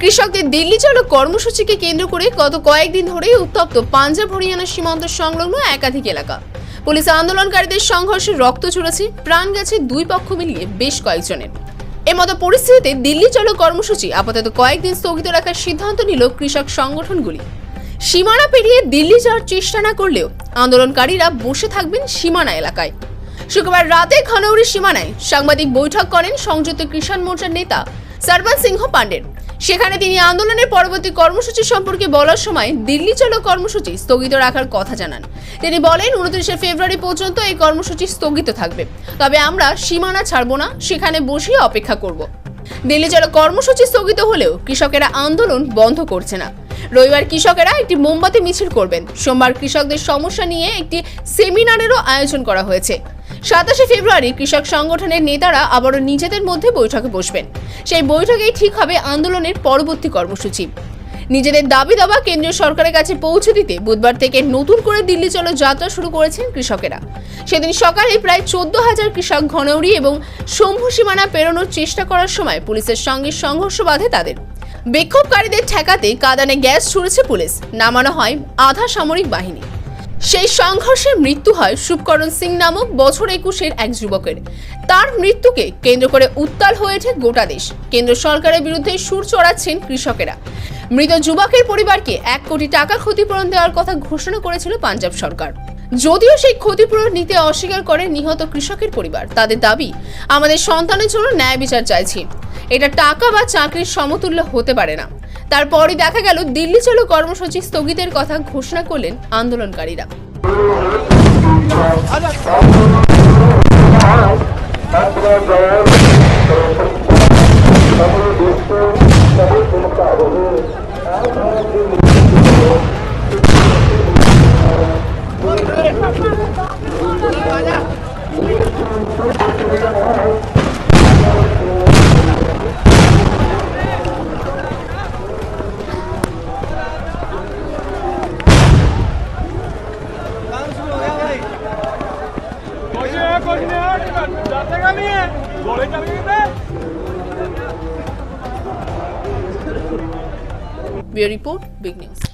কৃষকদের দিল্লি চলো কর্মসূচিকে কেন্দ্র করে গত কয়েকদিন ধরেই উত্তপ্ত পাঞ্জাব হরিয়ানা সীমান্ত সংলগ্ন একাধিক এলাকা। পুলিশ আন্দোলনকারীদের সংঘর্ষে রক্ত ঝরেছে প্রাণ গেছে দুই পক্ষ মিলিয়ে বেশ কয়েকজনের। এমতো পরিস্থিতিতে দিল্লি চলো কর্মসূচি আপাতত কয়েকদিন স্থগিত রাখার সিদ্ধান্ত নিল কৃষক সংগঠনগুলি। সীমানা পেরিয়ে দিল্লি যাওয়ার চেষ্টা না করলেও আন্দোলনকারীরা বসে থাকবেন সীমানা এলাকায়। শুক্রবার রাতে খনৌরি সীমানায় সাংবাদিক বৈঠক করেন সংযুক্ত কিষাণ মোর্চার নেতা সরবন সিংহ পান্ডের সেখানে তিনি আন্দোলনের পরবর্তী কর্মসূচি সম্পর্কে বলার সময় দিল্লি চলো কর্মসূচি স্থগিত রাখার কথা জানান। তিনি বলেন, উনত্রিশে ফেব্রুয়ারি পর্যন্ত এই কর্মসূচি স্থগিত থাকবে। তবে আমরা সীমানা ছাড়বো না, সেখানে বসেই অপেক্ষা করব। দিল্লি চলো কর্মসূচি স্থগিত হলেও কৃষকেরা আন্দোলন বন্ধ করছে না। রবিবার কৃষকেরা একটি মোমবাতি মিছিল করবেন। সোমবার কৃষকদের সমস্যা নিয়ে একটি সেমিনারেরও আয়োজন করা হয়েছে। সাতাশে ফেব্রুয়ারি কৃষক সংগঠনের নেতারা আবারও নিজেদের মধ্যে বৈঠকে বসবেন। সেই বৈঠকেই ঠিক হবে আন্দোলনের পরবর্তী কর্মসূচি। নিজেদের দাবি দাবা কেন্দ্রীয় সরকারের কাছে পৌঁছে দিতে বুধবার থেকে নতুন করে দিল্লি চলো যাত্রা শুরু করেছেন কৃষকেরা। সেদিন সকালে প্রায় চোদ্দ হাজার কৃষক ঘনৌরি এবং শম্ভু সীমানা পেরোনোর চেষ্টা করার সময় পুলিশের সঙ্গে সংঘর্ষ বাধে তাদের। বিক্ষোভকারীদের ঠেকাতে কাদানে গ্যাস ছুড়েছে পুলিশ। নামানো হয় আধা সামরিক বাহিনী। সেই সংঘর্ষে মৃত্যু হয় শুভকরণ সিং নামক বছর একুশের এক যুবকের। তার মৃত্যুকে কেন্দ্র করে উত্তাল হয়েছে গোটা দেশ। কেন্দ্র সরকারের বিরুদ্ধে সুর চড়াচ্ছেন কৃষকেরা। মৃত যুবকের পরিবারকে এক কোটি টাকা ক্ষতিপূরণ দেওয়ার কথা ঘোষণা করেছিল পাঞ্জাব সরকার। যদিও সেই ক্ষতিপূরণ নিতে অস্বীকার করে নিহত কৃষকের পরিবার, তাদের দাবি, আমাদের সন্তানের জন্য ন্যায় বিচার চাইছি। এটা টাকা বা চাকরির সমতুল্য হতে পারে না। তারপরই দেখা গেল দিল্লি চলো কর্মসূচি স্থগিতের কথা ঘোষণা করলেন আন্দোলনকারীরা। Report big news.